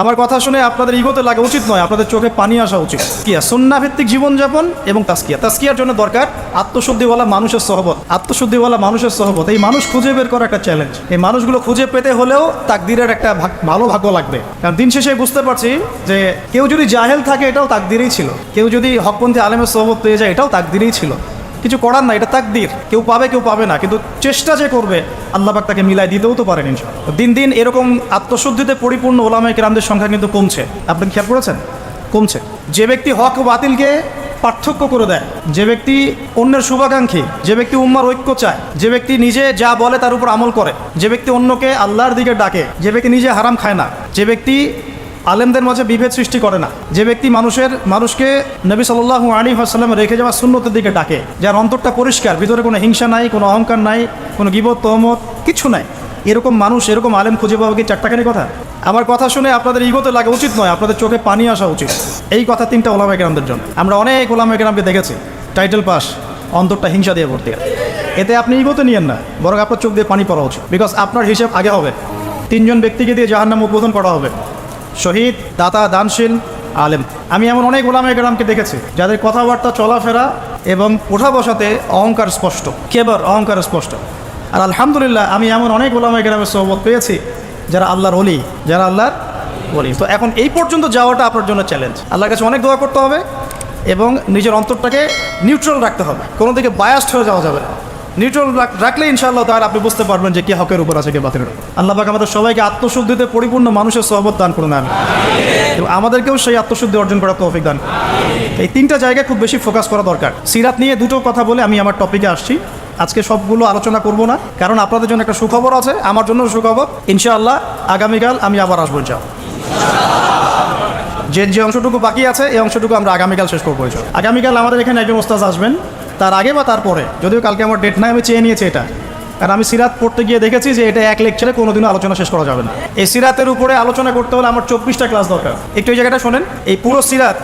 আমার কথা শুনে আপনাদের ইগোতে লাগা উচিত নয়, আপনাদের চোখে পানি আসা উচিত। কিয়া সন্না ভিত্তিক জীবনযাপন এবং তাস্কিয়া। তাস্কিয়ার জন্য দরকার আত্মশুদ্ধিওয়ালা মানুষের সহবত। আত্মশুদ্ধিওয়ালা মানুষের সহবত। এই মানুষ খুঁজে বের করা একটা চ্যালেঞ্জ এই মানুষগুলো খুঁজে পেতে হলেও তাকদিরের একটা ভালো ভাগ্য লাগবে। কারণ দিন শেষে বুঝতে পারছি যে কেউ যদি জাহেল থাকে এটাও তাকদিরেই ছিল। কেউ যদি হকপন্থী আলেমের সহবত পেয়ে যায় এটাও তাকদিরেই ছিল। কিছু করার না এটা তাকদির। কেউ পাবে কেউ পাবে না, কিন্তু চেষ্টা যে করবে, আল্লাহ পাক তাকে মিলাই দিতেও তো পারেন। দিন দিন এরকম আত্মশুদ্ধিতে পরিপূর্ণ ওলামায় কেরামদের সংখ্যা কিন্তু কমছে। আপনি খেয়াল করেছেন? কমছে। যে ব্যক্তি হক বাতিলকে পার্থক্য করে দেয়, যে ব্যক্তি অন্যের শুভাকাঙ্ক্ষী, যে ব্যক্তি উম্মার ঐক্য চায়, যে ব্যক্তি নিজে যা বলে তার উপর আমল করে, যে ব্যক্তি অন্যকে আল্লাহর দিকে ডাকে, যে ব্যক্তি নিজে হারাম খায় না, যে ব্যক্তি আলেমদের মাঝে বিভেদ সৃষ্টি করে না। যে ব্যক্তি মানুষের, মানুষকে নবী সাল্লাল্লাহু আলী আসাল্লাম রেখে যাওয়া শূন্যতের দিকে ডাকে, যার অন্তরটা পরিষ্কার, ভিতরে কোনো হিংসা নাই, কোনো অহংকার নাই, কোনো গিবত, তহমত, কিছু নাই। এরকম মানুষ, এরকম আলেম খুঁজে পাওয়া কি চারটাখানি কথা? আমার কথা শুনে আপনাদের ইগোতে লাগা উচিত নয়, আপনাদের চোখে পানি আসা উচিত। এই কথা তিনটা ওলামা গ্রামদের জন্য। আমরা অনেক ওলামা গ্রামকে দেখেছি। টাইটেল পাস, অন্তরটা হিংসা দিয়ে ভর্তি এতে আপনি ইগোতে নিয়েন না, বরং আপনার চোখ দিয়ে পানি পড়া উচিত। বিকজ আপনার হিসেব আগে হবে। তিনজন ব্যক্তিকে দিয়ে জাহান্নাম উদ্বোধন করা হবে। শহীদ, দাতা দানশীল, আলেম। আমি এমন অনেক ওলামে গ্রামকে দেখেছি, যাদের কথাবার্তা, চলাফেরা এবং ওঠা বসাতে অহংকার স্পষ্ট। কেবর অহংকার স্পষ্ট। আর আলহামদুলিল্লাহ, আমি এমন অনেক ওলামে গ্রামের সহবত পেয়েছি, যারা আল্লাহর অলি যারা আল্লাহর অলি তো এখন এই পর্যন্ত যাওয়াটা আপনার জন্য চ্যালেঞ্জ আল্লাহর কাছে অনেক দোয়া করতে হবে এবং নিজের অন্তরটাকে নিউট্রাল রাখতে হবে। কোনো দিকে বায়াস্ট হয়ে যাওয়া যাবে না। নিউট্রাল রাখলে ইনশাআল্লাহ তাহলে আপনি বুঝতে পারবেন যে কে হকের উপর আছে, কে উপর। আল্লাহ পাক আমাদের সবাইকে আত্মশুদ্ধিতে পরিপূর্ণ মানুষের সহবত দান করুন আমি এবং আমাদেরকেও সেই আত্মশুদ্ধি অর্জন করার তৌফিক দান এই তিনটা জায়গায় খুব বেশি ফোকাস করা দরকার। সিরাত নিয়ে দুটো কথা বলে আমি আমার টপিকে আসছি। আজকে সবগুলো আলোচনা করব না, কারণ আপনাদের জন্য একটা সুখবর আছে, আমার জন্য সুখবর। ইনশাআল্লাহ আগামীকাল আমি আবার আসব যাও যে যে অংশটুকু বাকি আছে, এই অংশটুকু আমরা আগামীকাল শেষ করব। আগামীকাল আমাদের এখানে একজন ওস্তাজ আসবেন। তার আগে বা তারপরে যদিও কালকে আমার ডেট নাই, আমি চেয়ে নিয়েছি এটা। কারণ আমি সিরাত পড়তে গিয়ে দেখেছি যে এটা এক লেকচারে কোনোদিনও আলোচনা শেষ করা যাবে না। এই সিরাতের উপরে আলোচনা করতে হলে আমার চব্বিশটা ক্লাস দরকার। একটু ওই জায়গাটা শোনেন, এই পুরো সিরাত,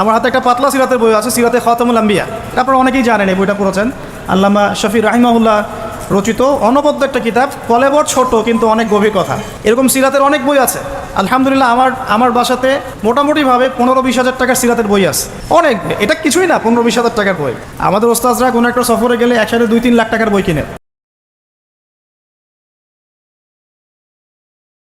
আমার হাতে একটা পাতলা সিরাতের বই আছে, সিরাতে খতমুল আম্বিয়া। আপনারা অনেকেই জানেন এই বইটা পড়েছেন। আল্লামা শফি রাহিমাহুল্লাহ রচিত অনবদ্য একটা কিতাব কলেবর ছোট, কিন্তু অনেক গভীর কথা। এরকম সিরাতের অনেক বই আছে। আলহামদুলিল্লাহ, আমার আমার বাসাতে মোটামুটিভাবে পনেরো বিশ হাজার টাকার সিরাতের বই আছে। অনেক এটা কিছুই না, পনেরো বিশ হাজার টাকার বই। আমাদের ওস্তাজরা কোনো একটা সফরে গেলে একসাথে দুই, তিন লাখ টাকার বই কিনে।